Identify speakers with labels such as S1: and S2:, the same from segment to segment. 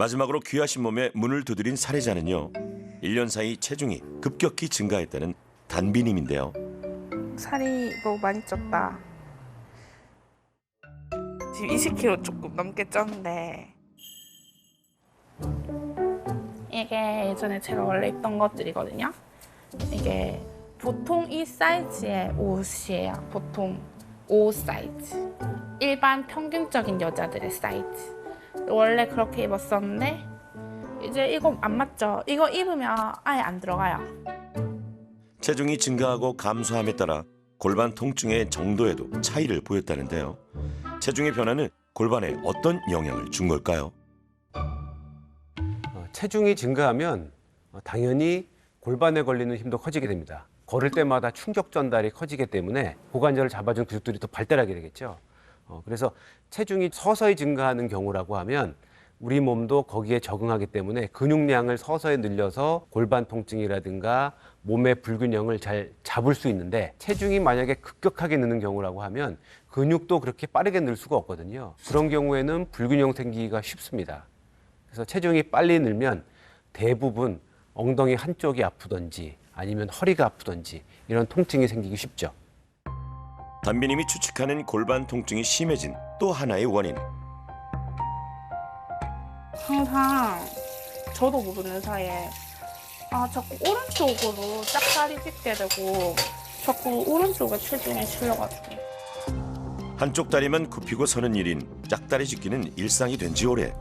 S1: 마지막으로 귀하신 몸에 문을 두드린 살해자는요. 1년 사이 체중이 급격히 증가했다는 단비님인데요.
S2: 살이 너무 많이 쪘다. 지금 20kg 조금 넘게 쪘는데 이게 예전에 제가 원래 입던 것들이거든요. 이게 보통 이 사이즈의 옷이에요. 보통 5 사이즈. 일반 평균적인 여자들의 사이즈. 원래 그렇게 입었었는데 이제 이거 안 맞죠? 이거 입으면 아예 안 들어가요.
S1: 체중이 증가하고 감소함에 따라 골반 통증의 정도에도 차이를 보였다는데요. 체중의 변화는 골반에 어떤 영향을 준 걸까요?
S3: 어, 체중이 증가하면 어, 당연히 골반에 걸리는 힘도 커지게 됩니다. 걸을 때마다 충격 전달이 커지기 때문에 고관절을 잡아준 근육들이 더 발달하게 되겠죠. 어, 그래서 체중이 서서히 증가하는 경우라고 하면 우리 몸도 거기에 적응하기 때문에 근육량을 서서히 늘려서 골반 통증이라든가 몸의 불균형을 잘 잡을 수 있는데 체중이 만약에 급격하게 느는 경우라고 하면 근육도 그렇게 빠르게 늘 수가 없거든요. 그런 경우에는 불균형 생기기가 쉽습니다. 그래서 체중이 빨리 늘면 대부분 엉덩이 한쪽이 아프던지 아니면 허리가 아프던지 이런 통증이 생기기 쉽죠.
S1: 단비님이 추측하는 골반 통증이 심해진 또 하나의 원인.
S2: 항상 저도 모르는 사이에 아 자꾸 오른쪽으로 짝다리 찢게 되고 자꾸 오른쪽에 체중이 실려가지고
S1: 한쪽 다리만 굽히고 서는 일인 짝다리 짚기는 일상이 된 지 오래.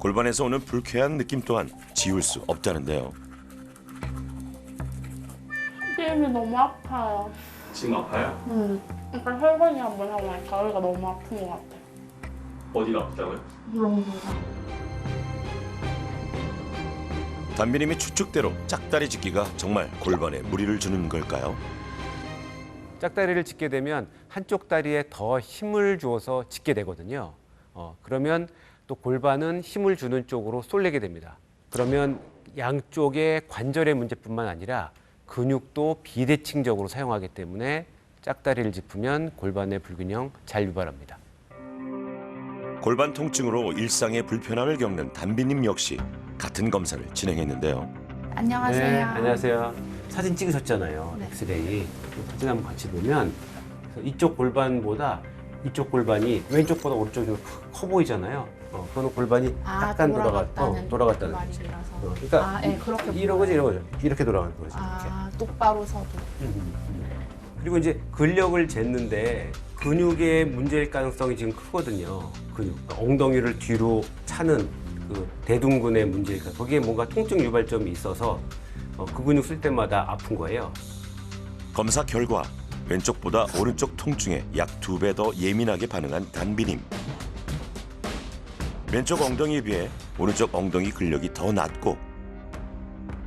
S1: 골반에서 오는 불쾌한 느낌 또한 지울 수 없다는데요.
S2: 힘이 너무 아파요.
S4: 지금 아파요?
S2: 음. 그러니까 설거지 한번 하고 나니까 다리가 너무 아픈 것 같아.
S4: 어디가 아프다고요?
S2: 물렁물렁.
S1: 단비님의 추측대로 짝다리 짚기가 정말 골반에 무리를 주는 걸까요?
S3: 짝다리를 짚게 되면 한쪽 다리에 더 힘을 주어서 짚게 되거든요. 어, 그러면 또 골반은 힘을 주는 쪽으로 쏠리게 됩니다. 그러면 양쪽의 관절의 문제뿐만 아니라 근육도 비대칭적으로 사용하기 때문에 짝다리를 짚으면 골반의 불균형 잘 유발합니다.
S1: 골반 통증으로 일상의 불편함을 겪는 단비님 역시 같은 검사를 진행했는데요.
S2: 안녕하세요.
S3: 네, 안녕하세요. 사진 찍으셨잖아요.
S2: 네.
S3: 엑스레이. 그 사진 한번 같이 보면 이쪽 골반보다 이쪽 골반이 왼쪽보다 오른쪽이 크- 커 보이잖아요. 어, 그거는 골반이 약간 돌아가, 어, 돌아갔다는 거죠.
S2: 말이라서.
S3: 어, 그러니까
S2: 아, 예, 그렇게
S3: 이러고
S2: 보여요.
S3: 이러고 이렇게 돌아가는 거죠. 이렇게.
S2: 아, 똑바로 서도.
S3: 그리고 이제 근력을 쟀는데 근육의 문제일 가능성이 지금 크거든요. 근육, 그러니까 엉덩이를 뒤로 차는 그 대둔근의 문제니까 거기에 뭔가 통증 유발점이 있어서 어, 그 근육 쓸 때마다 아픈 거예요.
S1: 검사 결과 왼쪽보다 오른쪽 통증에 약 두 배 더 예민하게 반응한 단비님. 왼쪽 엉덩이에 비해 오른쪽 엉덩이 근력이 더 낮고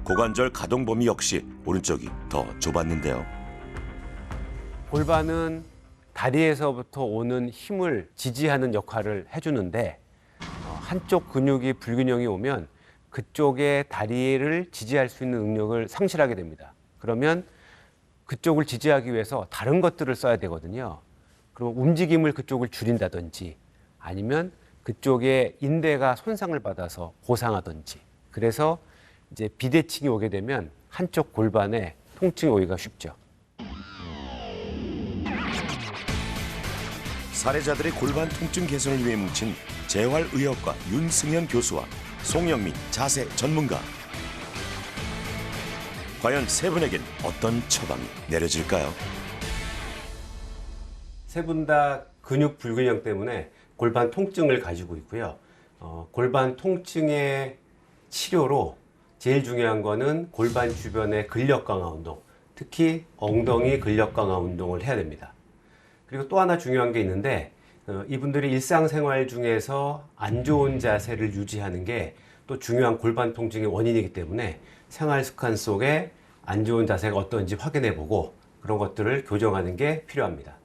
S1: 고관절 가동 범위 역시 오른쪽이 더 좁았는데요.
S3: 골반은 다리에서부터 오는 힘을 지지하는 역할을 해주는데 어, 한쪽 근육이 불균형이 오면 그쪽의 다리를 지지할 수 있는 능력을 상실하게 됩니다. 그러면 그쪽을 지지하기 위해서 다른 것들을 써야 되거든요. 그럼 움직임을 그쪽을 줄인다든지 아니면 그쪽의 인대가 손상을 받아서 고상하든지 그래서 이제 비대칭이 오게 되면 한쪽 골반에 통증이 오기가 쉽죠.
S1: 살해자들의 골반 통증 개선을 위해 뭉친 재활의학과 윤승현 교수와 송영민 자세 전문가. 과연 세 분에겐 어떤 처방이 내려질까요?
S3: 세 분 다 근육 불균형 때문에 골반 통증을 가지고 있고요. 어, 골반 통증의 치료로 제일 중요한 거는 골반 주변의 근력 강화 운동, 특히 엉덩이 근력 강화 운동을 해야 됩니다. 그리고 또 하나 중요한 게 있는데 어, 이분들이 일상생활 중에서 안 좋은 자세를 유지하는 게 또 중요한 골반 통증의 원인이기 때문에 생활 습관 속에 안 좋은 자세가 어떤지 확인해 보고 그런 것들을 교정하는 게 필요합니다.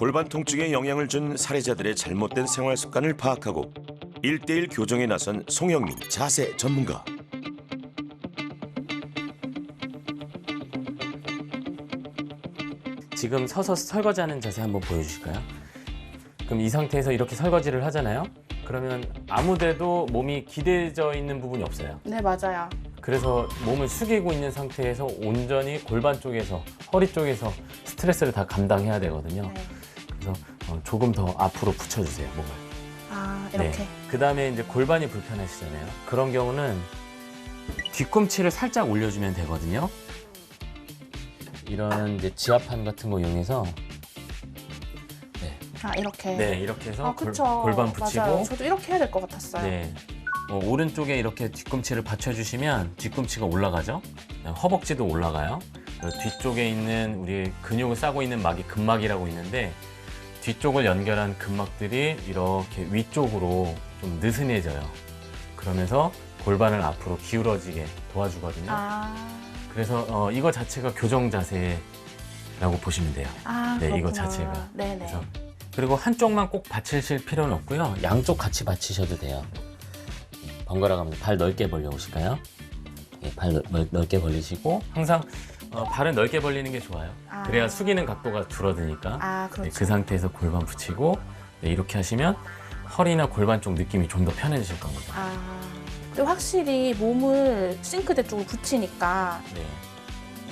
S1: 골반 통증에 영향을 준 살해자들의 잘못된 생활 습관을 파악하고 일대일 교정에 나선 송영민 자세 전문가.
S5: 지금 서서 설거지하는 자세 한번 보여주실까요? 그럼 이 상태에서 이렇게 설거지를 하잖아요. 그러면 아무데도 몸이 기대져 있는 부분이 없어요.
S2: 네, 맞아요.
S5: 그래서 몸을 숙이고 있는 상태에서 온전히 골반 쪽에서 허리 쪽에서 스트레스를 다 감당해야 되거든요.
S2: 네.
S5: 어, 조금 더 앞으로 붙여주세요 몸을.
S2: 아, 이렇게.
S5: 그 다음에 이제 골반이 불편하시잖아요. 그런 경우는 뒤꿈치를 살짝 올려주면 되거든요. 이런 이제 지압판 같은 거 이용해서
S2: 아, 이렇게.
S5: 네 이렇게 해서
S2: 아, 그쵸.
S5: 골, 반 붙이고
S2: 맞아요. 저도 이렇게 해야 될 것 같았어요.
S5: 네. 어, 오른쪽에 이렇게 뒤꿈치를 받쳐주시면 뒤꿈치가 올라가죠. 허벅지도 올라가요. 뒤쪽에 있는 우리 근육을 싸고 있는 막이 근막이라고 있는데 뒤쪽을 연결한 근막들이 이렇게 위쪽으로 좀 느슨해져요. 그러면서 골반을 앞으로 기울어지게 도와주거든요.
S2: 아,
S5: 그래서 어, 이거 자체가 교정 자세라고 보시면 돼요.
S2: 아,
S5: 네, 이거
S2: 그렇구나.
S5: 자체가.
S2: 네네.
S5: 그래서 그리고 한쪽만 꼭 받치실 필요는 없고요. 양쪽 같이 받치셔도 돼요. 번갈아 가면서 발 넓게 벌려보실까요? 예, 발 넓, 넓- 넓게 벌리시고 항상 어, 발은 넓게 벌리는 게 좋아요.
S2: 아.
S5: 그래야 숙이는 각도가 줄어드니까
S2: 아,
S5: 네,
S2: 그렇죠.
S5: 그 상태에서 골반 붙이고 네, 이렇게 하시면 허리나 골반 쪽 느낌이 좀 더 편해지실 겁니다.
S2: 아, 근데 확실히 몸을 싱크대 쪽으로 붙이니까
S5: 네.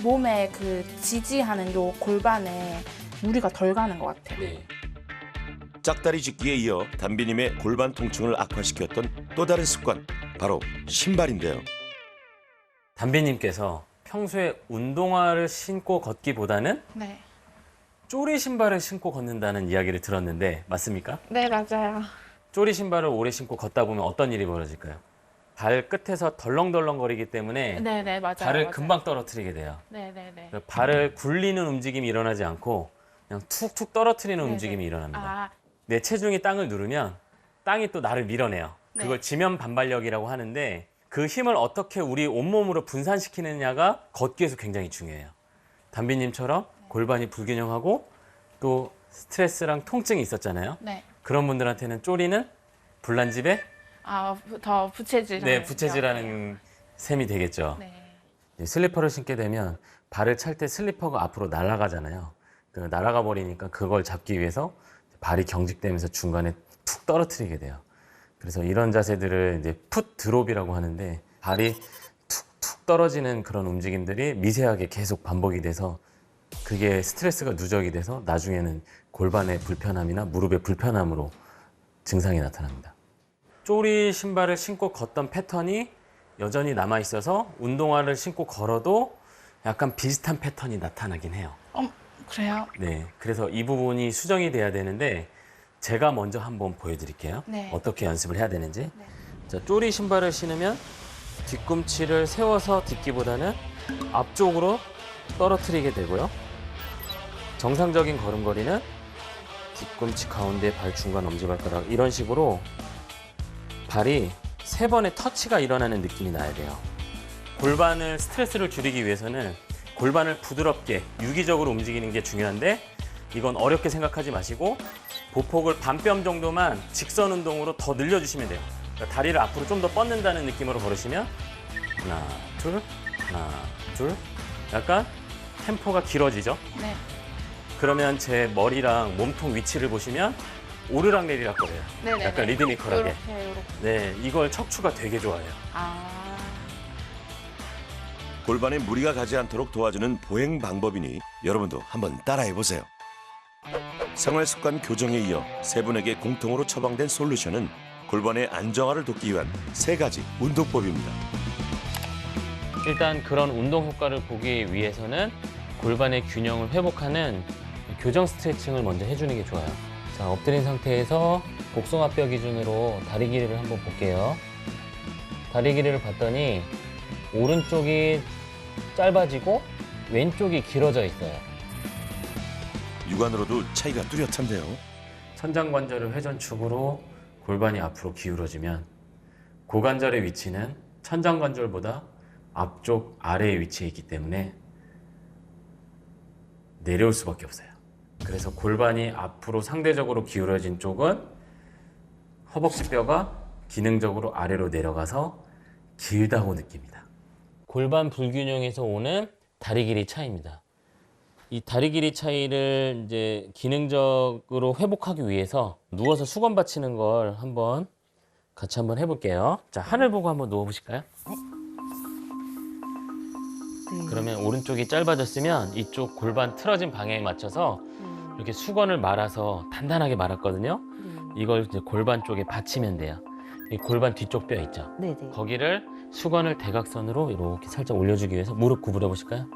S2: 몸에 그 지지하는 요 골반에 무리가 덜 가는 것 같아요.
S5: 네.
S1: 짝다리 짚기에 이어 담비님의 골반 통증을 악화시켰던 또 다른 습관 바로 신발인데요.
S5: 담비님께서 평소에 운동화를 신고 걷기보다는
S2: 네.
S5: 쪼리 신발을 신고 걷는다는 이야기를 들었는데 맞습니까?
S2: 네, 맞아요.
S5: 쪼리 신발을 오래 신고 걷다 보면 어떤 일이 벌어질까요? 발 끝에서 덜렁덜렁거리기 때문에
S2: 네 네, 맞아요.
S5: 발을
S2: 맞아요.
S5: 금방 떨어뜨리게 돼요.
S2: 네 네네.
S5: 그래서 발을 굴리는 움직임이 일어나지 않고 그냥 툭툭 떨어뜨리는
S2: 네네.
S5: 움직임이 일어납니다.
S2: 아,
S5: 내 체중이 땅을 누르면 땅이 또 나를 밀어내요.
S2: 네.
S5: 그걸 지면 반발력이라고 하는데 그 힘을 어떻게 우리 온몸으로 분산시키느냐가 걷기에서 굉장히 중요해요. 담비님처럼 골반이 불균형하고 또 스트레스랑 통증이 있었잖아요.
S2: 네.
S5: 그런 분들한테는 쪼리는 불난집에
S2: 아, 부- 더 부채질.
S5: 네, 부채질하는 셈이 되겠죠.
S2: 네.
S5: 슬리퍼를 신게 되면 발을 찰 때 슬리퍼가 앞으로 날아가잖아요. 그 날아가 버리니까 그걸 잡기 위해서 발이 경직되면서 중간에 툭 떨어뜨리게 돼요. 그래서 이런 자세들을 이제 풋 드롭이라고 하는데 발이 툭툭 떨어지는 그런 움직임들이 미세하게 계속 반복이 돼서 그게 스트레스가 누적이 돼서 나중에는 골반의 불편함이나 무릎의 불편함으로 증상이 나타납니다. 쪼리 신발을 신고 걷던 패턴이 여전히 남아 있어서 운동화를 신고 걸어도 약간 비슷한 패턴이 나타나긴 해요.
S2: 어, 그래요?
S5: 네. 그래서 이 부분이 수정이 돼야 되는데 제가 먼저 한번 보여드릴게요.
S2: 네.
S5: 어떻게 연습을 해야 되는지.
S2: 네.
S5: 자, 쪼리 신발을 신으면 뒤꿈치를 세워서 딛기보다는 앞쪽으로 떨어뜨리게 되고요. 정상적인 걸음걸이는 뒤꿈치 가운데 발 중간 엄지발가락 이런 식으로 발이 세 번의 터치가 일어나는 느낌이 나야 돼요. 골반을 스트레스를 줄이기 위해서는 골반을 부드럽게 유기적으로 움직이는 게 중요한데 이건 어렵게 생각하지 마시고 보폭을 반뼘 정도만 직선 운동으로 더 늘려주시면 돼요. 그러니까 다리를 앞으로 좀 더 뻗는다는 느낌으로 걸으시면 하나, 둘, 하나, 둘. 약간 템포가 길어지죠.
S2: 네.
S5: 그러면 제 머리랑 몸통 위치를 보시면 오르락 내리락 거려요.
S2: 네네.
S5: 약간 리드미컬하게.
S2: 이렇게, 이렇게.
S5: 네, 이걸 척추가 되게 좋아해요.
S2: 아,
S1: 골반에 무리가 가지 않도록 도와주는 보행 방법이니 여러분도 한번 따라해 보세요. 생활 습관 교정에 이어 세 분에게 공통으로 처방된 솔루션은 골반의 안정화를 돕기 위한 세 가지 운동법입니다.
S5: 일단 그런 운동 효과를 보기 위해서는 골반의 균형을 회복하는 교정 스트레칭을 먼저 해주는 게 좋아요. 자, 엎드린 상태에서 복숭아뼈 기준으로 다리 길이를 한번 볼게요. 다리 길이를 봤더니 오른쪽이 짧아지고 왼쪽이 길어져 있어요.
S1: 육안으로도 차이가 뚜렷한데요.
S5: 천장관절을 회전축으로 골반이 앞으로 기울어지면 고관절의 위치는 천장관절보다 앞쪽 아래에 위치해 있기 때문에 내려올 수밖에 없어요. 그래서 골반이 앞으로 상대적으로 기울어진 쪽은 허벅지뼈가 기능적으로 아래로 내려가서 길다고 느낍니다. 골반 불균형에서 오는 다리 길이 차이입니다. 이 다리 길이 차이를 이제 기능적으로 회복하기 위해서 누워서 수건 받치는 걸 한번 같이 한번 해볼게요. 자, 하늘 보고 한번 누워보실까요?
S6: 네.
S5: 그러면 오른쪽이 짧아졌으면 이쪽 골반 틀어진 방향에 맞춰서
S6: 음.
S5: 이렇게 수건을 말아서 단단하게 말았거든요. 이걸 이제 골반 쪽에 받치면 돼요. 이 골반 뒤쪽 뼈 있죠.
S6: 네네.
S5: 거기를 수건을 대각선으로 이렇게 살짝 올려주기 위해서 무릎 구부려 보실까요?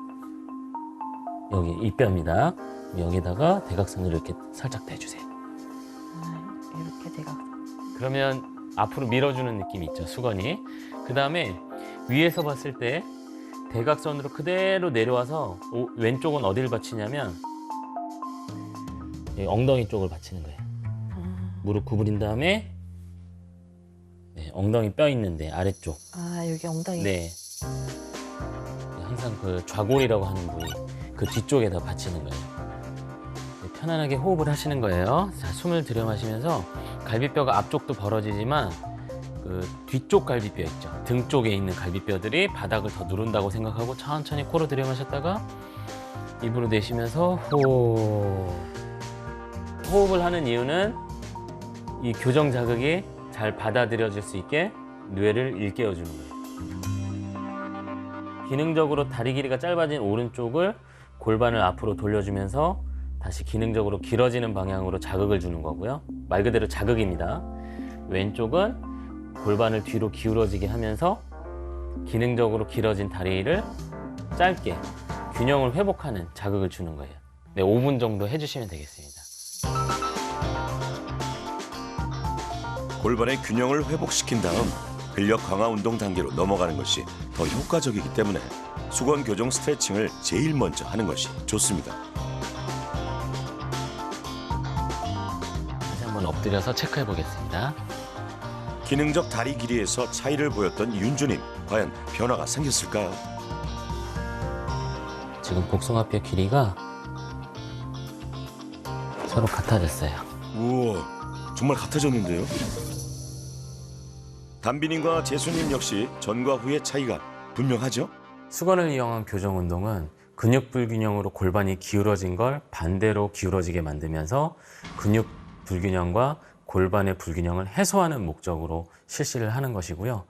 S5: 여기 이 뼈입니다. 여기다가 대각선을 이렇게 살짝 대주세요.
S6: 아, 이렇게 제가
S5: 그러면 앞으로 밀어주는 느낌이 있죠, 수건이. 그 다음에 위에서 봤을 때 대각선으로 그대로 내려와서 오- 왼쪽은 어디를 받치냐면 이 엉덩이 쪽을 받치는 거예요. 무릎 구부린 다음에 네, 엉덩이 뼈 있는데 아래쪽.
S6: 아 여기 엉덩이.
S5: 네. 항상 그 좌골이라고 하는 부위 그 뒤쪽에다 받치는 거예요. 네, 편안하게 호흡을 하시는 거예요. 자, 숨을 들여 마시면서 갈비뼈가 앞쪽도 벌어지지만 그 뒤쪽 갈비뼈 있죠. 등 쪽에 있는 갈비뼈들이 바닥을 더 누른다고 생각하고 천천히 코로 들여 마셨다가 입으로 내쉬면서 호흡. 호흡을 하는 이유는 이 교정 자극이 잘 받아들여질 수 있게 뇌를 일깨워 주는 거예요. 기능적으로 다리 길이가 짧아진 오른쪽을 골반을 앞으로 돌려주면서 다시 기능적으로 길어지는 방향으로 자극을 주는 거고요. 말 그대로 자극입니다. 왼쪽은 골반을 뒤로 기울어지게 하면서 기능적으로 길어진 다리를 짧게 균형을 회복하는 자극을 주는 거예요. 네, 5분 정도 해주시면 되겠습니다.
S1: 골반의 균형을 회복시킨 다음 근력 강화 운동 단계로 넘어가는 것이 더 효과적이기 때문에 수건 교정 스트레칭을 제일 먼저 하는 것이 좋습니다.
S5: 다시 한번 엎드려서 체크해 보겠습니다.
S1: 기능적 다리 길이에서 차이를 보였던 윤주님 과연 변화가 생겼을까요?
S5: 지금 복숭아뼈 길이가 서로 같아졌어요.
S1: 우와 정말 같아졌는데요? 담비님과 재수님 역시 전과 후의 차이가 분명하죠?
S5: 수건을 이용한 교정 운동은 근육 불균형으로 골반이 기울어진 걸 반대로 기울어지게 만들면서 근육 불균형과 골반의 불균형을 해소하는 목적으로 실시를 하는 것이고요.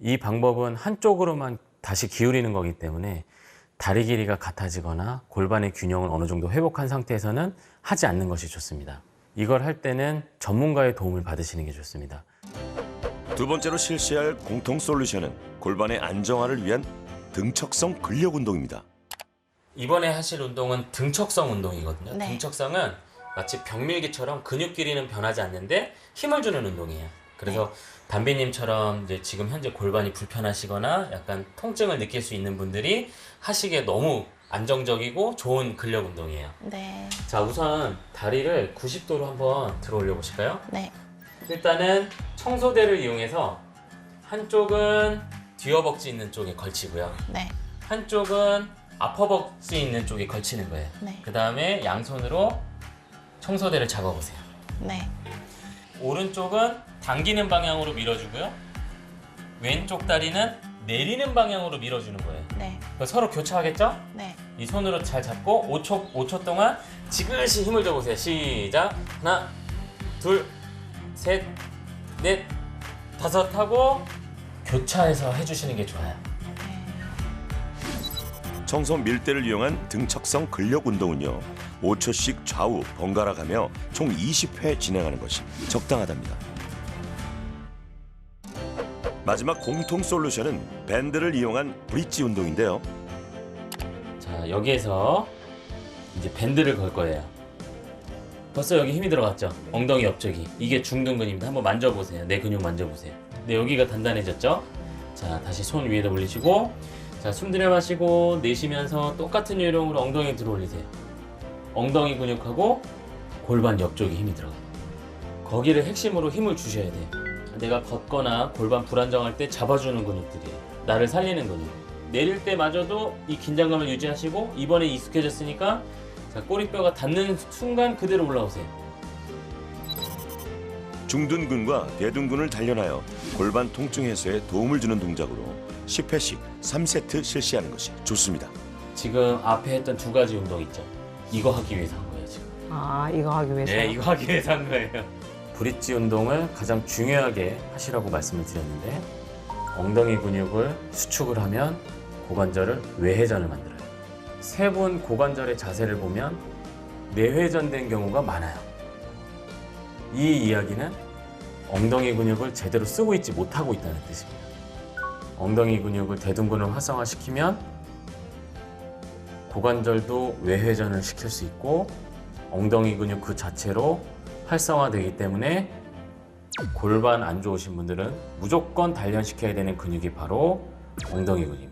S5: 이 방법은 한쪽으로만 다시 기울이는 거기 때문에 다리 길이가 같아지거나 골반의 균형을 어느 정도 회복한 상태에서는 하지 않는 것이 좋습니다. 이걸 할 때는 전문가의 도움을 받으시는 게 좋습니다.
S1: 두 번째로 실시할 공통 솔루션은 골반의 안정화를 위한 등척성 근력 운동입니다.
S5: 이번에 하실 운동은 등척성 운동이거든요.
S2: 네.
S5: 등척성은 마치 병밀기처럼 근육 길이는 변하지 않는데 힘을 주는 운동이에요. 그래서 담비님처럼 이제 지금 현재 골반이 불편하시거나 약간 통증을 느낄 수 있는 분들이 하시기에 너무 안정적이고 좋은 근력 운동이에요.
S2: 네.
S5: 자, 우선 다리를 90도로 한번 들어 올려 보실까요?
S2: 네.
S5: 일단은 청소대를 이용해서 한쪽은 뒤어벅지 있는 쪽에 걸치고요.
S2: 네.
S5: 한쪽은 앞허벅지 있는 쪽에 걸치는 거예요.
S2: 네.
S5: 그 다음에 양손으로 청소대를 잡아보세요.
S2: 네.
S5: 오른쪽은 당기는 방향으로 밀어주고요. 왼쪽 다리는 내리는 방향으로 밀어주는 거예요.
S2: 네.
S5: 그럼 서로 교차하겠죠?
S2: 네.
S5: 이 손으로 잘 잡고 5초, 5초 동안 지그시 힘을 줘보세요. 시작. 하나, 둘, 셋, 넷, 다섯 하고 교차해서 해주시는 게 좋아요.
S1: 청소 밀대를 이용한 등척성 근력 운동은요. 5초씩 좌우 번갈아 가며 총 20회 진행하는 것이 적당하답니다. 마지막 공통 솔루션은 밴드를 이용한 브릿지 운동인데요.
S5: 자, 여기에서 이제 밴드를 걸 거예요. 벌써 여기 힘이 들어갔죠? 엉덩이 옆쪽이. 이게 중둔근입니다. 한번 만져보세요. 내 근육 만져보세요. 네, 여기가 단단해졌죠? 자, 다시 손 위에다 올리시고, 자, 숨 들여 마시고, 내쉬면서 똑같은 요령으로 엉덩이 들어 올리세요. 엉덩이 근육하고 골반 옆쪽에 힘이 들어가요. 거기를 핵심으로 힘을 주셔야 돼요. 내가 걷거나 골반 불안정할 때 잡아주는 근육들이에요. 나를 살리는 근육. 내릴 때마저도 이 긴장감을 유지하시고 이번에 익숙해졌으니까 자, 꼬리뼈가 닿는 순간 그대로 올라오세요.
S1: 중둔근과 대둔근을 단련하여 골반 통증 해소에 도움을 주는 동작으로 10회씩 3세트 실시하는 것이 좋습니다.
S5: 지금 앞에 했던 두 가지 운동 있죠. 이거 하기 위해서 한 거예요, 지금.
S6: 아 이거 하기 위해서.
S5: 네, 이거 하기 위해서 한 거예요. 브릿지 운동을 가장 중요하게 하시라고 말씀을 드렸는데 엉덩이 근육을 수축을 하면 고관절을 외회전을 만들어요. 세분 고관절의 자세를 보면 내회전된 경우가 많아요. 이 이야기는 엉덩이 근육을 제대로 쓰고 있지 못하고 있다는 뜻입니다. 엉덩이 근육을 대둔근을 활성화시키면 고관절도 외회전을 시킬 수 있고 엉덩이 근육 그 자체로 활성화되기 때문에 골반 안 좋으신 분들은 무조건 단련시켜야 되는 근육이 바로 엉덩이 근육입니다.